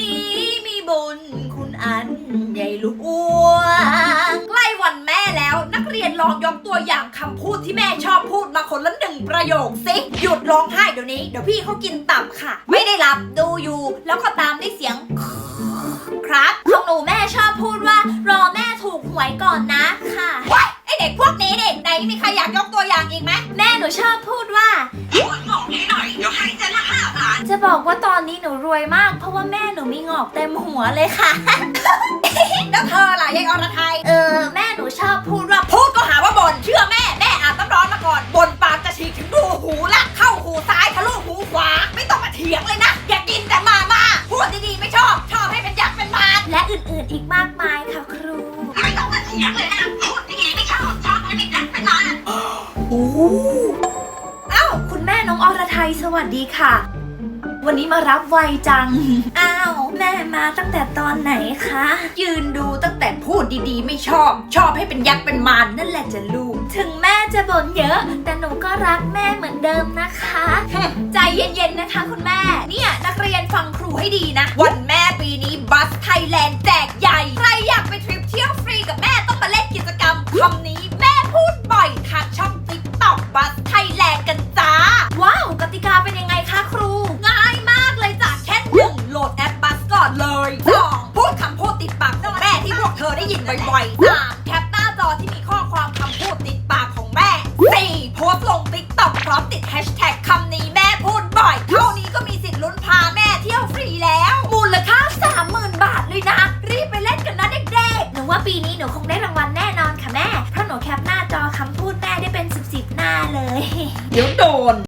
นี้มีบุญคุณอันใหญ่หลวงใกล้วันแม่แล้ว นักเรียนลองยกตัวอย่างคำพูดที่แม่ชอบพูดมาคนละหนึ่งประโยคสิหยุดร้องไห้เดี๋ยวนี้ เดี๋ยวพี่เขากินตับค่ะ ไม่ได้หลับดูอยู่ แล้วก็ตามด้วยเสียงครับของหนูแม่ชอบพูดว่า รอแม่ถูกหวยก่อนนะค่ะว้ายไอเด็กพวกนี้เด็กไหนมีใครอยากยกตัวอย่างอีกไหมแม่หนูชอบพูดว่า บาทจะบอกว่าตอนนี้หนูรวยมาก เพราะว่าแม่หนูมีงอกเต็มหัวเลยค่ะ แล้วเธอล่ะยายอรไทย เออแม่หนูชอบพูดว่าพูดก็หาว่าบ่นเชื่อแม่แม่อาบน้ำร้อนมาก่อนบ่นปากจะฉีกถึงรูหูละเข้าหูซ้ายทะลุหูขวา ไม่ต้องมาเถียงเลยนะ อย่ากินแต่มาม่าพูดดีๆไม่ชอบ ชอบให้เป็นยักษ์เป็นมารและอื่นๆอีกมากมายค่ะครู ไม่ต้องมาเถียงเลยนะพูดอย่างนี้ไม่ชอบชอบให้ไม่ดักเป็นร้านโอ้เอ้าคุณแม่น้องอรไทยสวัสดีค่ะ วันนี้มารับไวจัง อ้าว แม่มาตั้งแต่ตอนไหนคะ ยืนดูตั้งแต่พูดดีๆ ไม่ชอบ ชอบให้เป็นยักษ์เป็นมารนั่นแหละจะลูก ถึงแม่จะบ่นเยอะ แต่หนูก็รักแม่เหมือนเดิมนะคะ ใจเย็นๆนะคะ คุณแม่ เนี่ยนักเรียนฟังครูให้ดีนะ วันแม่ปี ยินบ่อยๆสามแคปหน้าจอที่มีข้อความคำพูดติดปากของแม่สี่โพสต์ลงติ๊กต็อกพร้อมติดแฮชแท็กคำนี้แม่พูดบ่อย เท่านี้ก็มีสิทธิ์ลุ้นพาแม่เที่ยวฟรีแล้ว มูลค่าสามหมื่นบาทเลยนะ รีบไปเล่นกันนะเด็กๆ หนูว่าปีนี้หนูคงได้รางวัลแน่นอนค่ะแม่ เพราะหนูแคปหน้าจอคำพูดแม่ได้เป็นสิบๆหน้าเลย เดี๋ยวโดน